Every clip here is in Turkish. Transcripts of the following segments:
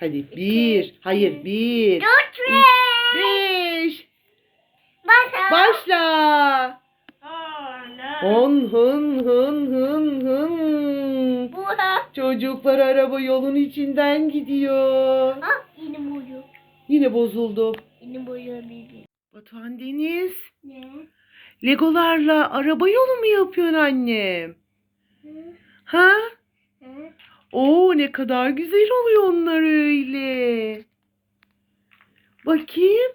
Hadi bir. Hayır bir. Dört ve Beş. başla. Başla. Hala. Hın hın hın hın. Bura. Çocuklar araba yolun içinden gidiyor. Ah yine boyu. Yine bozuldu. Yine bizi. Batuhan Deniz. Ne? Legolarla araba yolu mu yapıyorsun annem? Hı? Ha? Ne kadar güzel oluyor onlar öyle. Bakayım.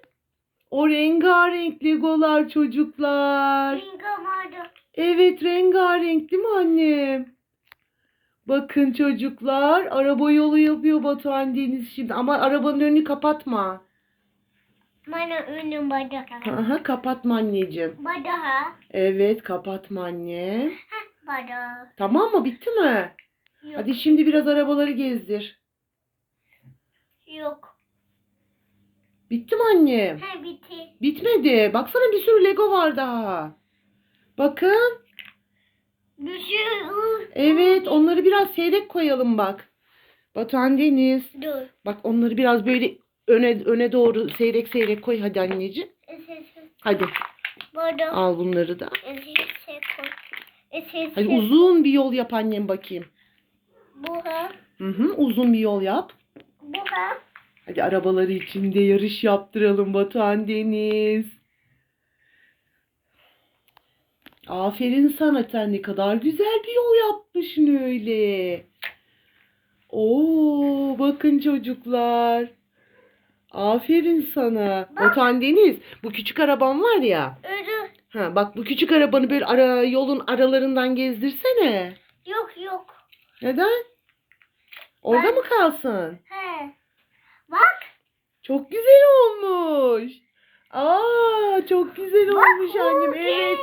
O rengarenk legolar çocuklar. Vardı. Evet rengarenk değil mi annem? Bakın çocuklar araba yolu yapıyor Batuhan Deniz şimdi ama arabanın önünü kapatma. Bana önüm badaha. Aha, kapatma anneciğim. Badaha. Evet kapatma anne. Heh badaha. Tamam mı bitti mi? Yok. Hadi şimdi biraz arabaları gezdir. Yok. Bitti mi annem? He bitti. Bitmedi. Baksana bir sürü Lego var daha. Bakın. Bir şey. Evet onları biraz seyrek koyalım bak. Batuhan Deniz. Dur. Bak onları biraz böyle öne öne doğru seyrek seyrek koy hadi anneciğim. Hadi Badaha. al bunları da. Hadi uzun bir yol yap annem bakayım. Hı hı, uzun bir yol yap. Buha. Hadi arabaları içinde yarış yaptıralım Batuhan Deniz. Aferin sana sen ne kadar güzel bir yol yapmışsın öyle. Oo bakın çocuklar. Aferin sana. Batuhan Deniz bu küçük araban var ya. Ölü. Ha bak bu küçük arabanı böyle ara, yolun aralarından gezdirsene. Yok yok. Neden? Orada Ben- mı kalsın? He. Bak. Çok güzel olmuş. Aa çok güzel olmuş annem. Evet.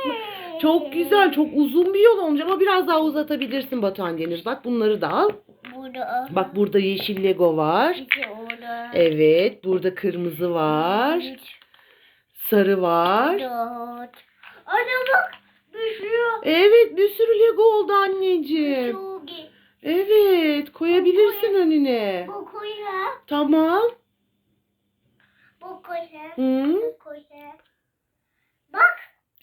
Çok güzel, çok uzun bir yol olmuş ama biraz daha uzatabilirsin Batuhan Deniz. Bak bunları da al. Burada. Bak burada yeşil Lego var. İki orada. Evet, burada kırmızı var. Sarı var. Dört. Ana bak. Düşüyor. Evet, bir sürü Lego oldu anneciğim. Evet, koyabilirsin önüne. Bu koya. Tamam. Bu koya. Hı? Bu koya. Bak.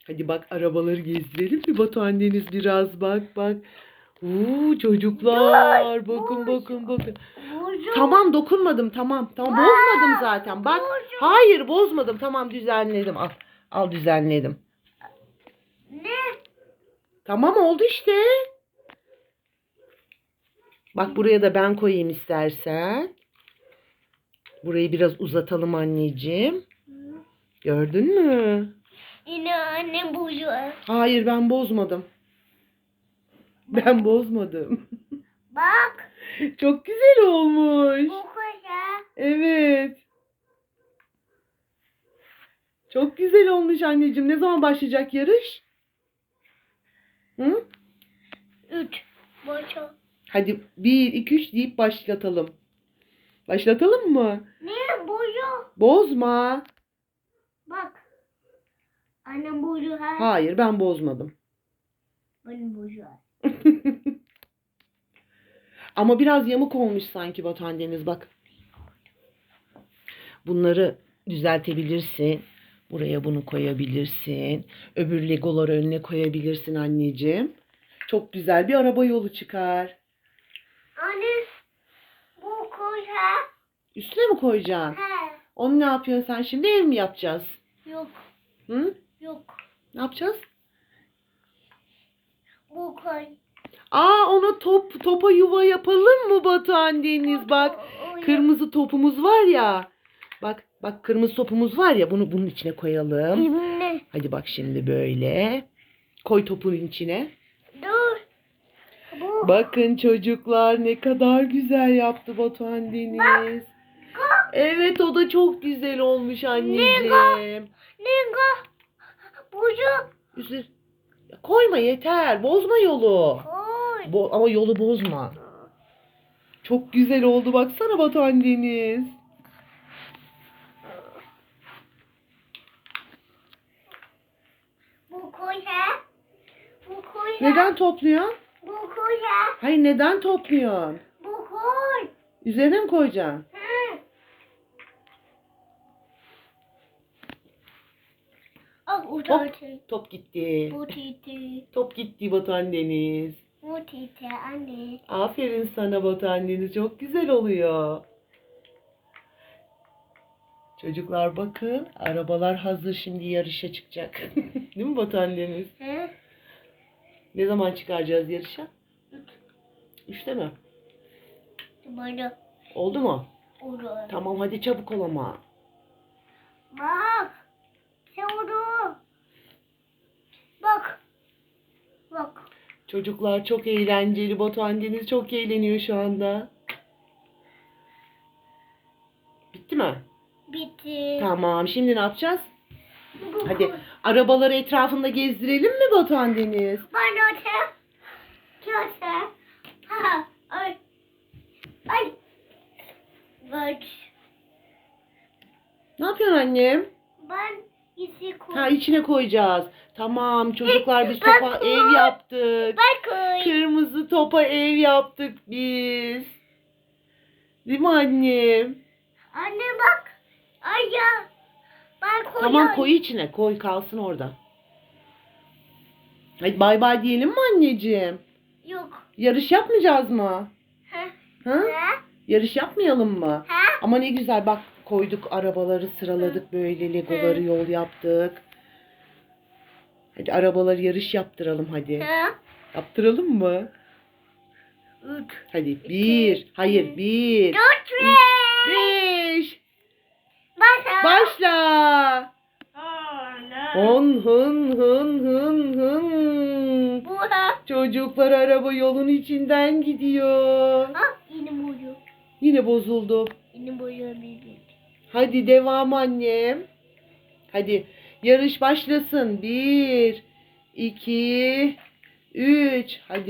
Hadi bak arabaları gezdirelim mi Batuhan Deniz biraz bak bak. Oo çocuklar Dur, bakın bakın bakın. Burcu. Tamam dokunmadım tamam. Tamam bozmadım zaten. Bak Burcu. hayır bozmadım. Tamam düzenledim. Al. Al düzenledim. Ne? Tamam oldu işte. Bak buraya da ben koyayım istersen. Burayı biraz uzatalım anneciğim. Gördün mü? Yine annem Burcu. Hayır ben bozmadım. Ben bozmadım. Bak. Çok güzel olmuş. Bu koya. Evet. Çok güzel olmuş anneciğim. Ne zaman başlayacak yarış? Hı? Üç. Burcu. Hadi 1, 2, 3 deyip başlatalım. Başlatalım mı? Ne Burcu? Bozma. Bak. Annem Burcu ha. Hayır ben bozmadım. Benim Burcu ha. Ama biraz yamuk olmuş sanki Batuhan Deniz bak. Bunları düzeltebilirsin. Buraya bunu koyabilirsin. Öbür legoları önüne koyabilirsin anneciğim. Çok güzel bir araba yolu çıkar. Anne. Bu koya. Üstüne mi koyacaksın? He. Onu ne yapıyorsun sen şimdi ev mi yapacağız? Yok. Hı? Yok. Ne yapacağız? Bu koy. Aa ona top topa yuva yapalım mı Batuhan Deniz? Bak kırmızı topumuz var ya. Bak bak kırmızı topumuz var ya bunu bunun içine koyalım. Ne? Hadi bak şimdi böyle. Koy topun içine. Dur. Bu. Bakın çocuklar ne kadar güzel yaptı Batuhan Deniz. Evet o da çok güzel olmuş anneciğim. Nenga. Burcu. Ya Koyma yeter. Bozma yolu. Koy. Bo- ama yolu bozma. Çok güzel oldu baksana Batuhan Deniz. Bu koya. Bu koya. Neden topluyorsun? Bu koya. Hayır neden topluyorsun? Bu koy. Üzerine mi koyacaksın? Bu da Top gitti. Bu titi. Top gitti Batuhan Deniz. Bu titi anne. Aferin sana Batuhan Deniz. Çok güzel oluyor. Çocuklar bakın. Arabalar hazır şimdi yarışa çıkacak. Değil mi Batuhan Deniz? He? Ne zaman çıkaracağız yarışa? Üçte mi? Bana Oldu mu? olur. Tamam hadi çabuk ol ama. Bak. Sevdu. Bak. Bak. Çocuklar çok eğlenceli. Batuhan Deniz çok eğleniyor şu anda. Bitti mi? Bitti. Tamam. Şimdi ne yapacağız? Hadi arabaları etrafında gezdirelim mi Batuhan Deniz? Bana öte. Köte. Ha. Ay. Ay. Bak. Ne yapıyorsun annem? Ben koy. Ha içine koyacağız. Tamam çocuklar biz topa bak. ev yaptık. Koy. Kırmızı topa ev yaptık biz. Değil mi annem? Anne bak. Ay ya. Ben koyuyorum. Tamam koy içine koy kalsın orada. Hadi bay bay diyelim mi anneciğim? Yok. Yarış yapmayacağız mı? Ha? Ha. Yarış yapmayalım mı? Ha. Ama ne güzel bak koyduk arabaları sıraladık böyle legoları yol yaptık. Hadi arabaları yarış yaptıralım hadi. Ha. Yaptıralım mı? Üç. Hadi bir. Hayır bir. Dört ve. Beş. Başla. Başla. Ana. Hın hın hın hın. Çocuklar araba yolun içinden gidiyor. Ha. Yine boyu. Yine bozuldu. Yine bir. Hadi devam annem. Hadi yarış başlasın. Bir, iki, üç. Hadi.